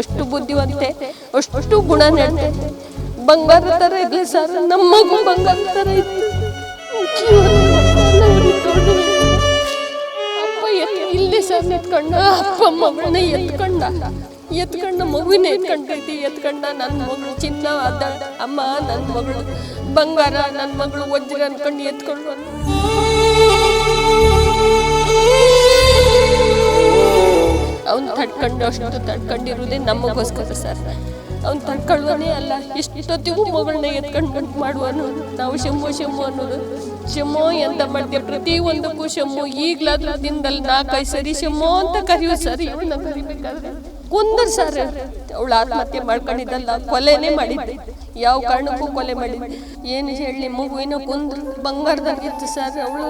ಎಷ್ಟು ಬುದ್ಧಿವಂತೆ, ಅಷ್ಟು ಗುಣ ನಡೆ ಬಂಗಾರ ತರ ಇರ್ಲಿ ಸರ್, ನಮ್ಮ ಮಗು ಬಂಗಾರ ತರ ಇತ್ತು ಅಪ್ಪ ಇಲ್ಲಿ ಸರ್ ನಿತ್ಕೊಂಡ ಅಪ್ಪ ಮಗಳನ್ನ ಎತ್ಕೊಂಡ. ಎತ್ಕೊಂಡ ಮಗುವಿನ ಎತ್ಕೊಂಡೈತಿ ಎತ್ಕೊಂಡ ನನ್ನ ಮಗಳು ಚಿನ್ನ ಅದ ಅಮ್ಮ ನನ್ನ ಮಗಳು ಬಂಗಾರ ನನ್ನ ಮಗಳು ವಜ್ರ ಅನ್ಕೊಂಡು ಎತ್ಕೊಂಡು ಅವ್ನು ತಡ್ಕೊಂಡು ಅಷ್ಟು ತಡ್ಕೊಂಡಿರೋದೇ ನಮಗೋಸ್ಕರ ಸರ್. ಅವ್ನು ತಡ್ಕೊಳ್ಳೋನೇ ಅಲ್ಲ ಎಷ್ಟೊತ್ತಿಗೂ ಮಗಳನ್ನ ಎತ್ಕೊಂಡು ಮಾಡುವನು ನಾವು ಶಮ್ಮು ಶಮ್ಮು ಅನ್ನೋದು. ಶಮ್ಮು ಎಂತ ಮಾಡ್ತೀವಿ ಪ್ರತಿ ಒಂದಕ್ಕೂ ಶಮ್ಮು ಈಗ್ಲಾದ್ರೂ ದಿನದಲ್ಲಿ ನಾಲ್ಕೈದು ಸರಿ ಶಮ್ಮು ಅಂತ ಕರೆಯೋ ಸರ್ ಇವನ್ನ ಕುಂದರ್ ಸರ್ ಅವಳು ಆತ್ಮಹತ್ಯೆ ಮಾಡ್ಕೊಂಡಿದ್ದಲ್ಲ, ಕೊಲೆನೇ ಮಾಡಿದ್ದೆ. ಯಾವ ಕಾರಣಕ್ಕೂ ಕೊಲೆ ಮಾಡಿದ್ದೆ. ಏನು ಹೇಳಿ ಮಗುವಿನ ಕುಂದ್ರು ಬಂಗಾರದಾಗಿತ್ತು ಸರ್. ಅವಳು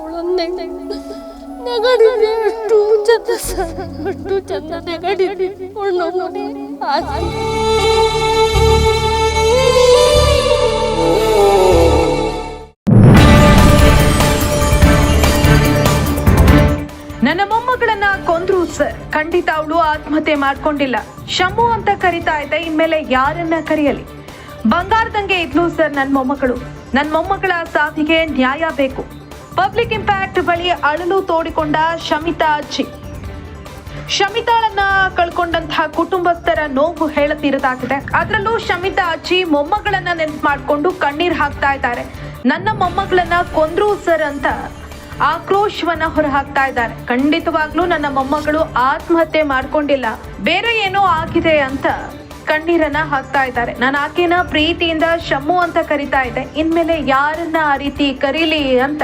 ಅವಳು ನೆಗಡಿದೆ. ಅಷ್ಟು ಚಂದ ಅಷ್ಟು ಚಂದ ಆಸೆ ನನ್ನ ಮೊಮ್ಮಗಳನ್ನ ಕೊಂದ್ರು ಸರ್ ಖಂಡಿತ ಅವಳು ಆತ್ಮಹತ್ಯೆ ಮಾಡ್ಕೊಂಡಿಲ್ಲ. ಶಂಭು ಅಂತ ಕರಿತಾ ಇದ್ದ, ಇನ್ಮೇಲೆ ಯಾರನ್ನ ಕರೆಯಲಿ? ಬಂಗಾರದಂಗೆ ಇದ್ಲು ಸರ್ ನನ್ನ ಮೊಮ್ಮಗಳು. ನನ್ನ ಮೊಮ್ಮಗಳ ಸಾವಿಗೆ ನ್ಯಾಯ ಬೇಕು. ಪಬ್ಲಿಕ್ ಇಂಪ್ಯಾಕ್ಟ್ ಬಳಿ ಅಳಲು ತೋಡಿಕೊಂಡ ಶಮಿತಾ ಅಜ್ಜಿ ಶಮಿತಾಳನ್ನ ಕಳ್ಕೊಂಡಂತಹ ಕುಟುಂಬಸ್ಥರ ನೋವು ಹೇಳತೀರದಾಗಿದೆ. ಅದರಲ್ಲೂ ಶಮಿತಾ ಅಜ್ಜಿ ಮೊಮ್ಮಗಳನ್ನ ನೆನ್ಪು ಮಾಡಿಕೊಂಡು ಕಣ್ಣೀರ್ ಹಾಕ್ತಾ ಇದ್ದಾರೆ. ನನ್ನ ಮೊಮ್ಮಗಳನ್ನ ಕೊಂದ್ರು ಸರ್ ಅಂತ ಆಕ್ರೋಶವನ್ನ ಹೊರಹಾಕ್ತಾ ಇದ್ದಾರೆ. ಖಂಡಿತವಾಗ್ಲೂ ನನ್ನ ಮೊಮ್ಮಗಳು ಆತ್ಮಹತ್ಯೆ ಮಾಡ್ಕೊಂಡಿಲ್ಲ. ಬೇರೆ ಏನೋ ಆಗಿದೆ ಅಂತ ಕಣ್ಣೀರನ್ನ ಹಾಕ್ತಾ ಇದ್ದಾರೆ. ನಾನು ಆಕೆನ ಪ್ರೀತಿಯಿಂದ ಶಮ್ಮು ಅಂತ ಕರಿತಾ ಇದ್ದೆ. ಇನ್ಮೇಲೆ ಯಾರನ್ನ ಆ ರೀತಿ ಕರೀಲಿ ಅಂತ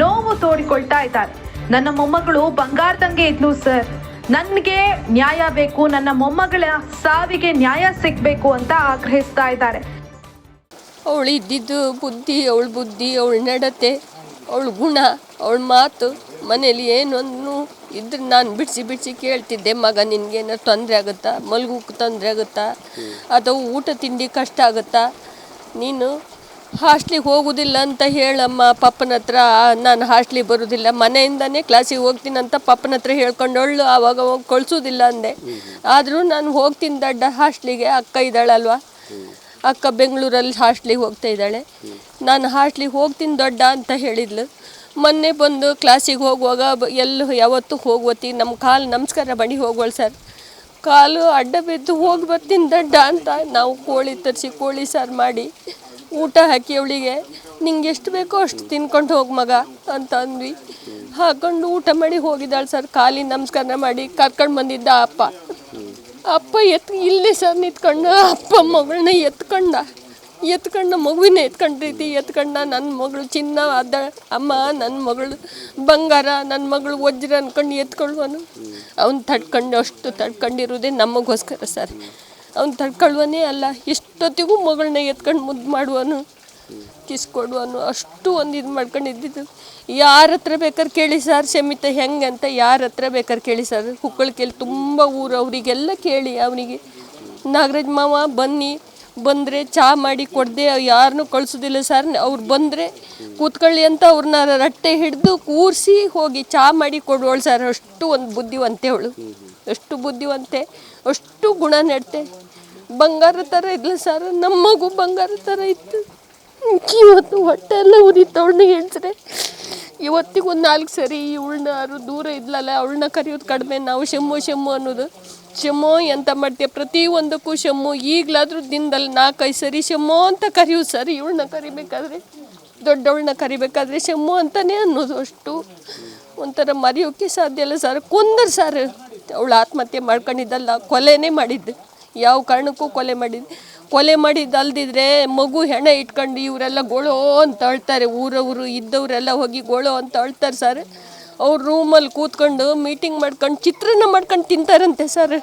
ನೋವು ತೋಡಿಕೊಳ್ತಾ ಇದ್ದಾರೆ. ನನ್ನ ಮೊಮ್ಮಗಳು ಬಂಗಾರದಂಗೆ ಇದ್ಲು ಸರ್ ನನಗೆ ನ್ಯಾಯ ಬೇಕು, ನನ್ನ ಮೊಮ್ಮಗಳ ಸಾವಿಗೆ ನ್ಯಾಯ ಸಿಗ್ಬೇಕು ಅಂತ ಆಗ್ರಹಿಸ್ತಾ ಇದ್ದಾರೆ. ಅವಳು ಇದ್ದಿದ್ದು ಬುದ್ಧಿ, ಅವಳ ಬುದ್ಧಿ, ಅವಳ ನಡತೆ, ಅವಳ ಗುಣ, ಅವಳ ಮಾತು, ಮನೇಲಿ ಏನೊಂದು ಇದ್ರೆ ನಾನು ಬಿಡಿಸಿ ಬಿಡಿಸಿ ಕೇಳ್ತಿದ್ದೆ, ಮಗ ನಿನಗೇನಾರು ತೊಂದರೆ ಆಗುತ್ತಾ ಮಲ್ಗೋಕೆ ತೊಂದರೆ ಆಗುತ್ತಾ, ಅಥವಾ ಊಟ ತಿಂಡಿ ಕಷ್ಟ ಆಗುತ್ತಾ, ನೀನು ಹಾಸ್ಟ್ಲಿಗೆ ಹೋಗೋದಿಲ್ಲ ಅಂತ ಹೇಳಮ್ಮ ಪಪ್ಪನ ಹತ್ರ. ನಾನು ಹಾಸ್ಟ್ಲಿಗೆ ಬರೋದಿಲ್ಲ. ಮನೆಯಿಂದನೇ ಕ್ಲಾಸಿಗೆ ಹೋಗ್ತೀನಿ ಅಂತ ಪಪ್ಪನ ಹತ್ರ ಹೇಳ್ಕೊಂಡೊಳ್ಳು ಆವಾಗ ಕಳಿಸೋದಿಲ್ಲ ಅಂದೆ. ಆದರೂ ನಾನು ಹೋಗ್ತೀನಿ ದಡ್ಡ ಹಾಸ್ಟ್ಲಿಗೆ. ಅಕ್ಕ ಇದ್ದಾಳಲ್ವಾ? ಅಕ್ಕ ಬೆಂಗಳೂರಲ್ಲಿ ಹಾಸ್ಟ್ಲಿಗೆ ಹೋಗ್ತಾ ಇದ್ದಾಳೆ. ನಾನು ಹಾಸ್ಟ್ಲಿಗೆ ಹೋಗ್ತೀನಿ ದೊಡ್ಡ ಅಂತ ಹೇಳಿದ್ಲು. ಮೊನ್ನೆ ಬಂದು ಕ್ಲಾಸಿಗೆ ಹೋಗುವಾಗ ಎಲ್ಲೂ ಯಾವತ್ತೂ ಹೋಗುವತ್ತಿ ನಮ್ಮ ಕಾಲು ನಮಸ್ಕಾರ ಬಡಿ ಹೋಗೋಳು ಸರ್. ಕಾಲು ಅಡ್ಡ ಬಿದ್ದು ಹೋಗಿ ಬರ್ತೀನಿ ದಡ್ಡ ಅಂತ. ನಾವು ಕೋಳಿ ತರಿಸಿ ಕೋಳಿ ಸಾರು ಮಾಡಿ ಊಟ ಹಾಕಿ ಅವಳಿಗೆ, ನಿಂಗೆ ಎಷ್ಟು ಬೇಕೋ ಅಷ್ಟು ತಿನ್ಕೊಂಡು ಹೋಗಿ ಮಗ, ಅಂತ ಅಂದ್ವಿ. ಹಾಕೊಂಡು ಊಟ ಮಾಡಿ ಹೋಗಿದ್ದಾಳೆ ಸರ್. ಖಾಲಿ ನಮಸ್ಕಾರ ಮಾಡಿ ಕರ್ಕೊಂಡು ಬಂದಿದ್ದ ಅಪ್ಪ. ಅಪ್ಪ ಎತ್, ಇಲ್ಲಿ ಸರ್ ನಿಂತ್ಕೊಂಡು, ಅಪ್ಪ ಮಗಳನ್ನ ಎತ್ಕೊಂಡ. ಎತ್ಕೊಂಡು, ಮಗುವಿನ ಎತ್ಕೊಂಡೈತಿ ಎತ್ಕೊಂಡ ನನ್ನ ಮಗಳು ಚಿನ್ನ ಅದ ಅಮ್ಮ ನನ್ನ ಮಗಳು ಬಂಗಾರ ನನ್ನ ಮಗಳು ವಜ್ರ ಅನ್ಕೊಂಡು ಎತ್ಕೊಳ್ಳುವನು. ಅವ್ನು ತಡ್ಕೊಂಡು ಅಷ್ಟು ತಡ್ಕೊಂಡಿರೋದೇ ನಮಗೋಸ್ಕರ ಸರ್. ಅವ್ನು ತಡ್ಕೊಳ್ಳುವನೇ ಅಲ್ಲ. ಎಷ್ಟೊತ್ತಿಗೂ ಮಗಳನ್ನ ಎತ್ಕೊಂಡು ಮುದ್ದು ಮಾಡುವನು, ಕಿಸ್ ಕೊಡುವನು, ಅಷ್ಟು ಒಂದು ಇದು ಮಾಡ್ಕೊಂಡಿದ್ದಿದ್ದು. ಯಾರ ಹತ್ರ ಬೇಕಾದ್ರೆ ಕೇಳಿ ಸರ್ ಶಮಿತ ಹೆಂಗೆ ಅಂತ ಯಾರ ಹತ್ರ ಬೇಕಾದ್ರೆ ಕೇಳಿ ಸರ್. ಕೇಳಿ ತುಂಬ ಊರು, ಅವರಿಗೆಲ್ಲ ಕೇಳಿ, ಅವನಿಗೆ, ನಾಗರಾಜ್ ಮಾವ ಬನ್ನಿ ಬಂದರೆ ಚಹಾ ಮಾಡಿ ಕೊಡದೆ ಯಾರನ್ನೂ ಕಳಿಸೋದಿಲ್ಲ ಸರ್. ಅವ್ರು ಬಂದರೆ ಕೂತ್ಕೊಳ್ಳಿ ಅಂತ ಅವ್ರನ್ನ ರಟ್ಟೆ ಹಿಡಿದು ಕೂರಿಸಿ ಹೋಗಿ ಚಹಾ ಮಾಡಿ ಕೊಡುವಳು ಸರ್. ಅಷ್ಟು ಒಂದು ಬುದ್ಧಿವಂತೆ ಅವಳು. ಅಷ್ಟು ಬುದ್ಧಿವಂತೆ, ಅಷ್ಟು ಗುಣ ನಡತೆ ಬಂಗಾರ ಥರ ಇದ್ಲ ಸರ್. ನಮ್ಮ ಮಗು ಬಂಗಾರ ಥರ ಇತ್ತು. ಇವತ್ತು ಹೊಟ್ಟೆ ಎಲ್ಲ ಉರಿತವಳನ್ನ ಹೇಳ್ತಾರೆ ಇವತ್ತಿಗೆ ಒಂದು ನಾಲ್ಕು ಸರಿ ಇವಳನ್ನ ಯಾರು ದೂರ ಇದ್ಲಲ್ಲ ಅವಳನ್ನ ಕರೆಯೋದು ಕಡಿಮೆ. ನಾವು ಶಮ್ಮು ಶಮ್ಮು ಅನ್ನೋದು. ಶಮ್ಮು ಎಂತ ಮಾಡ್ತೀಯ? ಪ್ರತಿ ಒಂದಕ್ಕೂ ಶಮ್ಮು. ಈಗಲಾದರೂ ದಿನದಲ್ಲಿ ನಾಲ್ಕೈದು ಸರಿ ಶಮ್ಮು ಅಂತ ಕರೆಯೋದು ಸರ್. ಇವಳನ್ನ ಕರಿಬೇಕಾದ್ರೆ ದೊಡ್ಡವಳನ್ನ ಕರಿಬೇಕಾದ್ರೆ ಶಮ್ಮು ಅಂತಲೇ ಅನ್ನೋದು ಅಷ್ಟು. ಒಂಥರ ಮರೆಯೋಕ್ಕೆ ಸಾಧ್ಯ ಇಲ್ಲ ಸರ್. ಕುಂದರ್ ಸರ್. ಅವಳು ಆತ್ಮಹತ್ಯೆ ಮಾಡ್ಕೊಂಡಿದ್ದಲ್ಲ, ಕೊಲೆನೇ ಮಾಡಿದ್ದೆ. ಯಾವ ಕಾರಣಕ್ಕೂ ಕೊಲೆ ಮಾಡಿದ್ದು. ಕೊಲೆ ಮಾಡಿದ್ದಲ್ದಿದ್ರೆ ಮಗು ಹೆಣ ಇಟ್ಕೊಂಡು ಇವರೆಲ್ಲ ಗೋಳೋ ಅಂತ ಅಳ್ತಾರೆ, ಊರವರು ಇದ್ದವರೆಲ್ಲ ಹೋಗಿ ಗೋಳೋ ಅಂತ ಅಳ್ತಾರೆ ಸರ್ ಅವ್ರು ರೂಮಲ್ಲಿ ಕೂತ್ಕೊಂಡು ಮೀಟಿಂಗ್ ಮಾಡ್ಕೊಂಡು ಚಿತ್ರಾನ್ನ ಮಾಡ್ಕೊಂಡು ತಿಂತಾರಂತೆ ಸರ್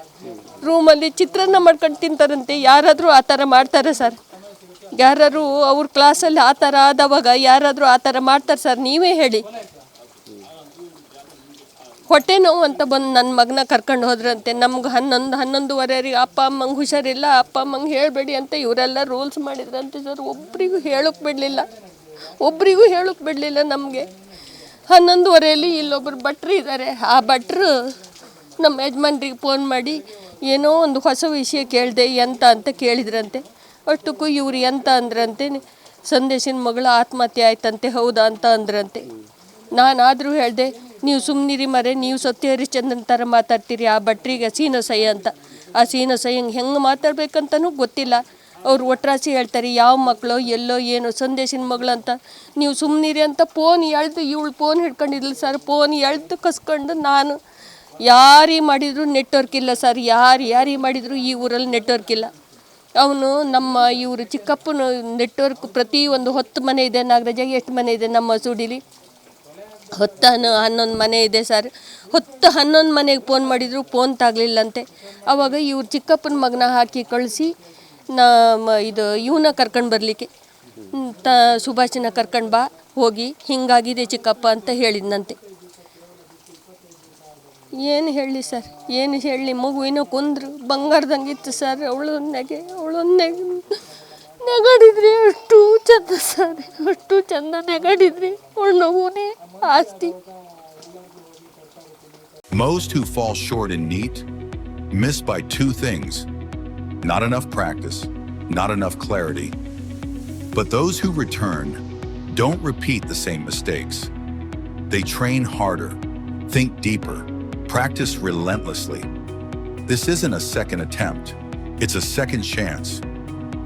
ರೂಮಲ್ಲಿ ಚಿತ್ರಾನ್ನ ಮಾಡ್ಕೊಂಡು ತಿಂತಾರಂತೆ. ಯಾರಾದರೂ ಆ ಥರ ಮಾಡ್ತಾರೆ ಸರ್ ಯಾರಾದರೂ ಅವ್ರ ಕ್ಲಾಸಲ್ಲಿ ಆ ಥರ ಆದವಾಗ ಯಾರಾದರೂ ಆ ಥರ ಮಾಡ್ತಾರೆ ಸರ್ ನೀವೇ ಹೇಳಿ. ಹೊಟ್ಟೆ ನೋವು ಅಂತ ಬಂದು ನನ್ನ ಮಗನ ಕರ್ಕೊಂಡು ಹೋದ್ರಂತೆ, ನಮ್ಗೆ ಹನ್ನೊಂದು ಹನ್ನೊಂದುವರೆಗೆ ಅಪ್ಪ ಅಮ್ಮಂಗೆ ಹುಷಾರಿಲ್ಲ, ಅಪ್ಪ ಅಮ್ಮಂಗೆ ಹೇಳಬೇಡಿ ಅಂತ ಇವರೆಲ್ಲ ರೂಲ್ಸ್ ಮಾಡಿದ್ರಂತೆ ಸರ್ ಒಬ್ರಿಗೂ ಹೇಳೋಕೆ ಬಿಡಲಿಲ್ಲ. ಒಬ್ರಿಗೂ ಹೇಳೋಕೆ ಬಿಡಲಿಲ್ಲ ನಮಗೆ. ಹನ್ನೊಂದುವರೆಯಲ್ಲಿ ಇಲ್ಲೊಬ್ಬರು ಭಟ್ರು ಇದ್ದಾರೆ ಆ ಭಟ್ರು ನಮ್ಮ ಯಜಮಾನ್ರಿಗೆ ಫೋನ್ ಮಾಡಿ, ಏನೋ ಒಂದು ಹೊಸ ವಿಷಯ ಕೇಳಿದೆ, ಎಂತ ಅಂತ ಕೇಳಿದ್ರಂತೆ. ಅಷ್ಟಕ್ಕೂ ಇವ್ರು ಎಂತ ಅಂದ್ರಂತೆ, ಸಂದೇಶಿನ ಮಗಳು ಆತ್ಮಹತ್ಯೆ ಆಯ್ತಂತೆ, ಹೌದಾ ಅಂತ ಅಂದ್ರಂತೆ. ನಾನಾದರೂ ಹೇಳಿದೆ ನೀವು ಸುಮ್ಮನಿರಿ ಮರೆ ನೀವು ಸತ್ಯ ಹರಿಶ್ಚಂದ್ರನ ಥರ ಮಾತಾಡ್ತೀರಿ, ಆ ಭಟ್ರಿಗೆ ಸೈ ಅಂತ. ಆ ಸೈ ಹೆಂಗೆ ಮಾತಾಡ್ಬೇಕಂತನೂ ಗೊತ್ತಿಲ್ಲ. ಅವ್ರು ಒಟ್ರಾಸಿ ಹೇಳ್ತಾರೆ, ಯಾವ ಮಕ್ಕಳು ಎಲ್ಲೋ ಏನೋ ಸಂದೇಶಿನ ಮಗಳು ಅಂತ. ನೀವು ಸುಮ್ಮನಿರಿ ಅಂತ ಫೋನ್ ಎಳ್ದು, ಇವಳು ಫೋನ್ ಹಿಡ್ಕೊಂಡಿದ್ಲು ಸರ್, ಫೋನ್ ಎಳ್ದು ಕಸ್ಕೊಂಡು ನಾನು. ಯಾರಿಗೆ ಮಾಡಿದ್ರು ನೆಟ್ವರ್ಕ್ ಇಲ್ಲ ಸರ್, ಯಾರು ಯಾರಿಗೆ ಮಾಡಿದ್ರು ಈ ಊರಲ್ಲಿ ನೆಟ್ವರ್ಕ್ ಇಲ್ಲ. ಅವನು ನಮ್ಮ ಇವರು ಚಿಕ್ಕಪ್ಪನ ನೆಟ್ವರ್ಕ್ ಪ್ರತಿ ಒಂದು ಹೊತ್ತು ಮನೆ ಇದೆ ನಾಗರಾಜ ಎಷ್ಟು ಮನೆ ಇದೆ ನಮ್ಮ ಸುಡಿಲಿ. ಹೊತ್ತು ಹನ್ನೊ ಹನ್ನೊಂದು ಮನೆ ಇದೆ ಸರ್. ಹೊತ್ತು ಹನ್ನೊಂದು ಮನೆಗೆ ಫೋನ್ ಮಾಡಿದರು ಫೋನ್ ತಾಗಲಿಲ್ಲಂತೆ. ಆವಾಗ ಇವ್ರು ಚಿಕ್ಕಪ್ಪನ ಮಗನ ಹಾಕಿ ಕಳಿಸಿ ನಮ್ಮ ಇದು ಇವನ ಕರ್ಕೊಂಡು ಬರಲಿಕ್ಕೆ. ತ ಸುಭಾಷನ ಕರ್ಕೊಂಡು ಬಾ, ಹೋಗಿ, ಹಿಂಗಾಗಿದೆ ಚಿಕ್ಕಪ್ಪ ಅಂತ ಹೇಳಿದ್ನಂತೆ. ಏನು ಹೇಳಿ ಸರ್? ಏನು ಹೇಳಿ ಮಗುವಿನ ಕುಂದ್ರು ಬಂಗಾರದಂಗಿತ್ತು ಸರ್. ಅವಳೊಂದಾಗೆ ನೆಗೆ ಅವಳು ನೆಗೆ ನೆಗಡಿದ್ರಿ ಅಷ್ಟು ಚಂದ ಸರ್ ಅಷ್ಟು ಚಂದ ನೆಗಡಿದ್ರಿ ಅವಳು ನೋವುನೇ ಆಸ್ತಿ Most who fall short in NEAT miss by two things not enough practice, not enough clarity. But those who return don't repeat the same mistakes. They train harder, think deeper, practice relentlessly. This isn't a second attempt, it's a second chance.